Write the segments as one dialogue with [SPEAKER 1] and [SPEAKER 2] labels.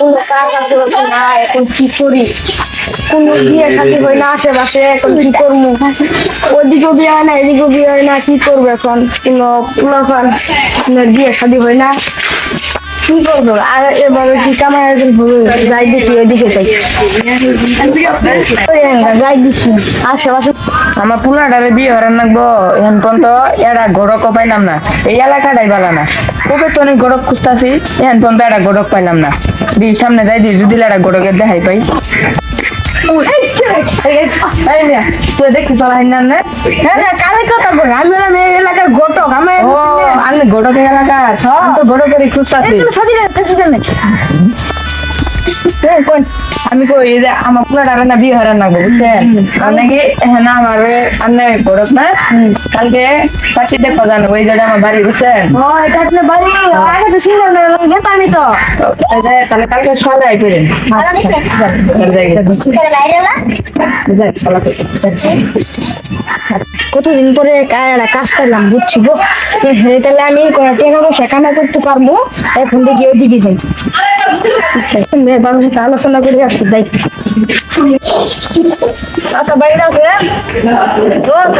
[SPEAKER 1] কোনো কাজ বলছে না এখন কি করি বিয়ে শাদী হয় না আশেপাশে এখন কি করব ওদিকেও বিয়ে হয় না এদিকেও বিয়ে হয় না কি করব এখন কোনো বিয়ে হয় না কি করব আর কি কামাই একজন হবে যাই দেখি ওইদিকে যাই যাই দেখি আশেপাশে
[SPEAKER 2] আমার পুলাটারে বিয়ে হরান লাগবো এখন পর্যন্ত এরা গড়কও পাইলাম না এই এলাকাটাই বালা না কবে তো অনেক গড়ক খুঁজতাছি, এখন পর্যন্ত একটা গড়ক পাইলাম না। দি সামনে যাই দি যদি লড়া গড়কে দেখাই পাই।
[SPEAKER 1] হ্যাঁ আমি
[SPEAKER 2] গড়কের এলাকা তো আমি কই যে আমার পুলাটারে না বিয়ে হরান লাগবো বুঝছেন? আর নাকি হ্যাঁ না আমার আন্নে গড়ক না? কালকে পার্টি দেখো জানো ওই জায়গায় আমার বাড়ি বুঝছেন?
[SPEAKER 1] ও এটা আপনার বাড়ি? আগে তো সিঙ্গল যেতামই তো।
[SPEAKER 2] এই যে তাহলে কালকে সকালে আই করেন
[SPEAKER 1] কতদিন পরে একটা কাজ করলাম বুঝছি গো? তাহলে আমি কোনো টাকা পয়সা কামা করতে পারব? এখন দেখি ওইদিকে যাই। মেয়ের বাবার সাথে আলোচনা করে যাই। আচ্ছা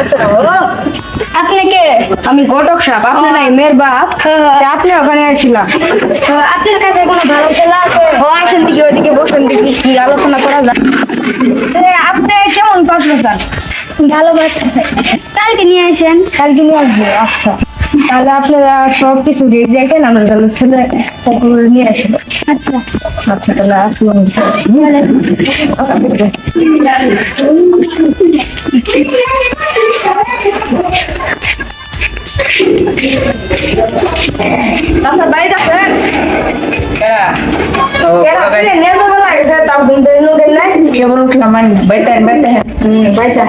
[SPEAKER 1] আচ্ছা, আপনি কে? আমি ঘটক আপনি নাই মেয়ের বাপ। আপনি ওখানে আসছিলাম আপনার কাছে কোনো ভালো ও আসেন দিকে ওইদিকে বসেন দেখি কি আলোচনা করা যায়। আপনি কেমন স্যার ভালো কালকে নিয়ে আসেন। কালকে নিয়ে আসব আচ্ছা। তাহলে আপনারা সব কিছু রাখেন আমরা তাহলে ছেলে তারপরে নিয়ে আসেন আচ্ছা। আচ্ছা তাহলে আসলাম আচ্ছা নুডেল নাই।
[SPEAKER 2] কেবল উঠলাম বাইতেন বাইতেন বাইতেন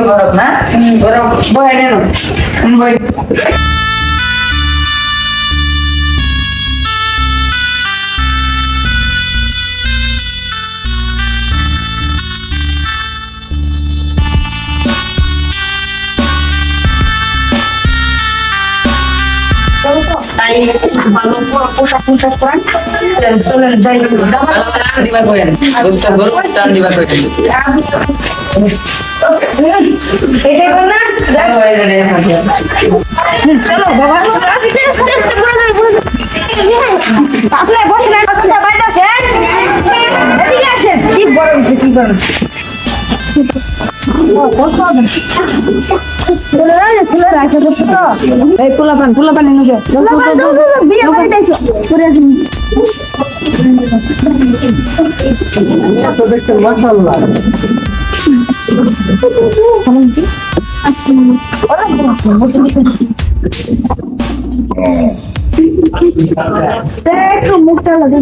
[SPEAKER 2] গরম না গরম বয় নেন। বয়
[SPEAKER 1] তাই ভালো পোশাক পোশাক পরান। চলেন যাই
[SPEAKER 2] দিবা কইেন দুসা গরম চান দিবা কইেন
[SPEAKER 1] এটাই বল না
[SPEAKER 2] যাই হয়ে গেলে
[SPEAKER 1] চলো বাবা। আপনি বসে না কথা বাইরে আসেন। এদিকে আসেন। কি গরম কি গরম
[SPEAKER 2] পোলাপান পোলাপান এনে দে
[SPEAKER 1] বিয়ে বাড়িতে এসো করে আসুন একটু মুখটা লাগে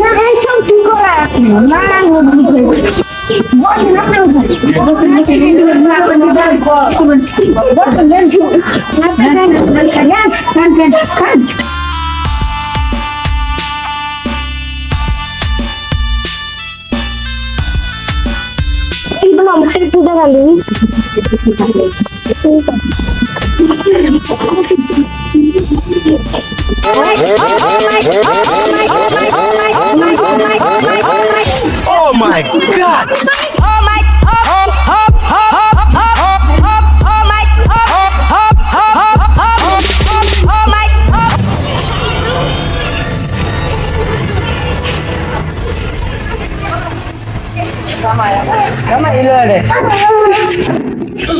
[SPEAKER 1] না এইসব কি করা আছে না বসেন আপনার কিন্তু আমাকে পূজা গালি
[SPEAKER 3] Oh my god!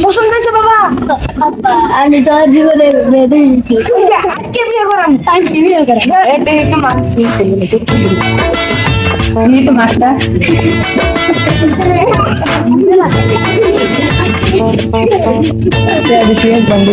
[SPEAKER 1] পছন্দ হয়েছে বাবা আমি তো জীবনে বেঁধে আজকে বিয়ে করাম আজকে বিয়ে করাম
[SPEAKER 2] এই দেখি তো মাছ নি তো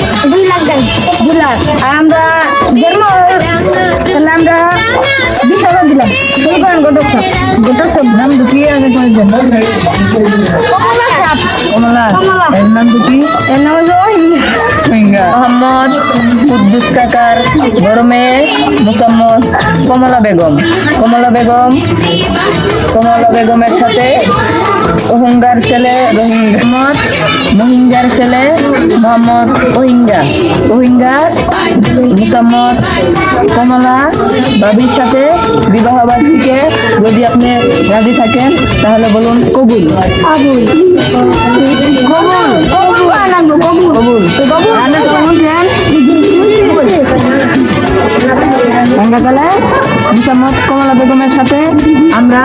[SPEAKER 1] আমরা আমরা
[SPEAKER 2] নাম দুটি
[SPEAKER 1] কমলা
[SPEAKER 2] নাম দুটি? কাকার কমলা বেগম। কমলা বেগম কমলা বেগমের সাথে রোহিঙ্গার ছেলে রোহিঙ্গা। ছেলে মোহাম্মদ রোহিঙ্গা। রোহিঙ্গা মোসাম্মদ কমলা। বাবির সাথে বিবাহ বার্ষিকে যদি আপনি রাজি থাকেন তাহলে বলুন কবুল।
[SPEAKER 1] কবুল। কবুল। কবুল।
[SPEAKER 2] মোসাম্মদ কমলা বেগমের সাথে আমরা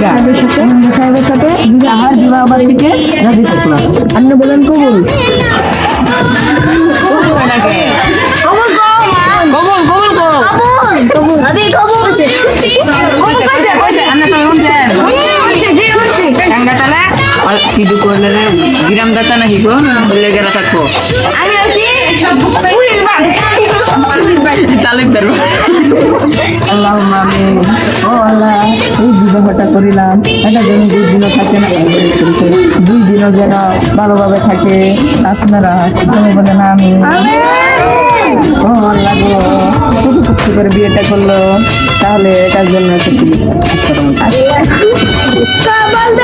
[SPEAKER 2] সাহেবের সাথে আমার বিবাহ বাড়িতে রাজি থাকলাম আপনি বলেন কবুল কিছু করলে গ্রাম দাতা নাকি গো গেলা থাকব
[SPEAKER 1] আমি আছি
[SPEAKER 2] আল্লাহ ও আল্লাহ। এই করিলাম এটা যেন দুই দিনও থাকে না দুই দিনও যেন ভালোভাবে থাকে আপনারা তুমি বলেন আমি ও আল্লাহ কত কষ্ট করে বিয়েটা করল তাহলে এটার জন্য সত্যি
[SPEAKER 1] কাবাল